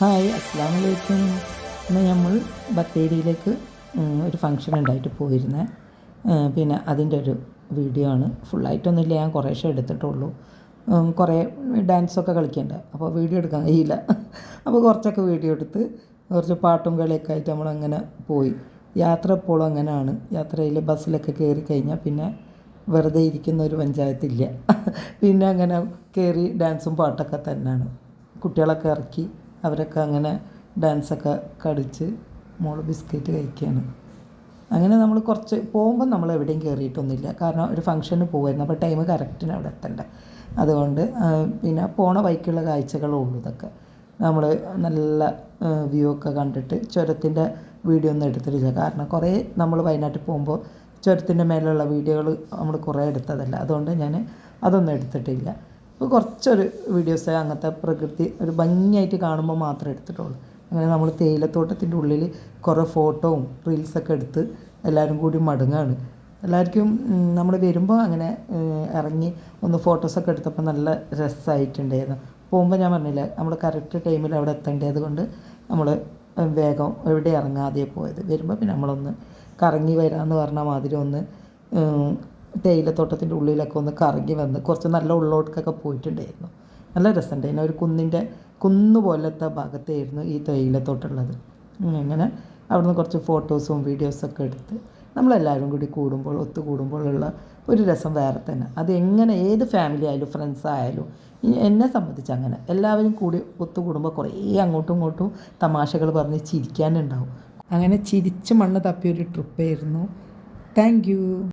Hi അസ്സാം വലൈക്കും ഇന്ന് നമ്മൾ ബത്തേരിയിലേക്ക് ഒരു ഫംഗ്ഷൻ ഉണ്ടായിട്ട് പോയിരുന്നേ. പിന്നെ അതിന്റെ ഒരു വീഡിയോ ആണ്. ഫുള്ളായിട്ടൊന്നുമില്ല ഞാൻ കുറേശ്ശെ എടുത്തിട്ടുള്ളൂ. കുറേ ഡാൻസൊക്കെ കളിക്കണ്ടേ? അപ്പോൾ വീഡിയോ എടുക്കാൻ കഴിയില്ല. അപ്പോൾ കുറച്ചൊക്കെ വീഡിയോ എടുത്ത് കുറച്ച് പാട്ടും കളിയൊക്കെ ആയിട്ട് നമ്മളങ്ങനെ പോയി. യാത്ര എപ്പോഴും അങ്ങനെയാണ്. യാത്രയിൽ ബസ്സിലൊക്കെ കയറി കഴിഞ്ഞാൽ പിന്നെ വെറുതെ ഇരിക്കുന്ന ഒരു പഞ്ചായത്തില്ല. പിന്നെ അങ്ങനെ കയറി ഡാൻസും പാട്ടൊക്കെ തന്നെയാണ്. കുട്ടികളൊക്കെ ഇറക്കി. അവരൊക്കെ അങ്ങനെ ഡാൻസൊക്കെ കടിച്ച് മോൾ ബിസ്ക്കറ്റ് കഴിക്കുകയാണ് അങ്ങനെ നമ്മൾ കുറച്ച് പോകുമ്പോൾ നമ്മൾ എവിടെയും കയറിയിട്ടൊന്നുമില്ല. കാരണം ഒരു ഫംഗ്ഷന് പോകുമായിരുന്നു അപ്പോൾ ടൈം കറക്റ്റിന് അവിടെ എത്തണ്ട. അതുകൊണ്ട് പിന്നെ പോണ വഴിക്കുള്ള കാഴ്ചകളേ ഉള്ളൂ ഇതൊക്കെ. നമ്മൾ നല്ല വ്യൂ ഒക്കെ കണ്ടിട്ട് ചുരത്തിന്റെ വീഡിയോ ഒന്നും എടുത്തിട്ടില്ല. കാരണം കുറേ നമ്മൾ വയനാട്ടിൽ പോകുമ്പോൾ ചുരത്തിന്റെ മേലുള്ള വീഡിയോകൾ നമ്മൾ കുറേ എടുത്തതല്ല. അതുകൊണ്ട് ഞാൻ അതൊന്നും എടുത്തിട്ടില്ല. അപ്പോൾ കുറച്ചൊരു വീഡിയോസ് അങ്ങനത്തെ പ്രകൃതി ഒരു ഭംഗിയായിട്ട് കാണുമ്പോൾ മാത്രമേ എടുത്തിട്ടുള്ളൂ. അങ്ങനെ നമ്മൾ തേയിലത്തോട്ടത്തിന്റെ ഉള്ളിൽ കുറേ ഫോട്ടോവും റീൽസൊക്കെ എടുത്ത് എല്ലാവരും കൂടി മടങ്ങാണ്. എല്ലാവർക്കും നമ്മൾ വരുമ്പോൾ അങ്ങനെ ഇറങ്ങി ഒന്ന് ഫോട്ടോസൊക്കെ എടുത്തപ്പോൾ നല്ല രസമായിട്ടുണ്ടായിരുന്നു പോകുമ്പോൾ ഞാൻ പറഞ്ഞില്ല നമ്മൾ കറക്റ്റ് ടൈമിൽ അവിടെ എത്തേണ്ടത് കൊണ്ട് നമ്മൾ വേഗം എവിടെ ഇറങ്ങാതെ പോയത്. വരുമ്പോൾ പിന്നെ നമ്മളൊന്ന് കറങ്ങി വരാമെന്ന് പറഞ്ഞ മാതിരി ഒന്ന് തേയിലത്തോട്ടത്തിന്റെ ഉള്ളിലൊക്കെ ഒന്ന് കറങ്ങി വന്ന് കുറച്ച് നല്ല ഉള്ളോട്ടൊക്കെ പോയിട്ടുണ്ടായിരുന്നു. നല്ല രസമുണ്ടായിരുന്നു ഒരു കുന്നിന്റെ കുന്ന് പോലത്തെ ഭാഗത്തായിരുന്നു ഈ തേയിലത്തോട്ടമുള്ളത് ഉം, അങ്ങനെ അവിടുന്ന് കുറച്ച് ഫോട്ടോസും വീഡിയോസൊക്കെ എടുത്ത് നമ്മളെല്ലാവരും കൂടി കൂടുമ്പോൾ ഒത്തുകൂടുമ്പോഴുള്ള ഒരു രസം വേറെ തന്നെ. അത് എങ്ങനെ ഏത് ഫാമിലി ആയാലും ഫ്രണ്ട്സ് ആയാലും എന്നെ സംബന്ധിച്ച് അങ്ങനെ എല്ലാവരും കൂടി ഒത്തുകൂടുമ്പോൾ കുറേ അങ്ങോട്ടും ഇങ്ങോട്ടും തമാശകൾ പറഞ്ഞ് ചിരിക്കാനുണ്ടാവും. അങ്ങനെ ചിരിച്ച് മണ്ണ് തപ്പിയൊരു ട്രിപ്പായിരുന്നു താങ്ക് യു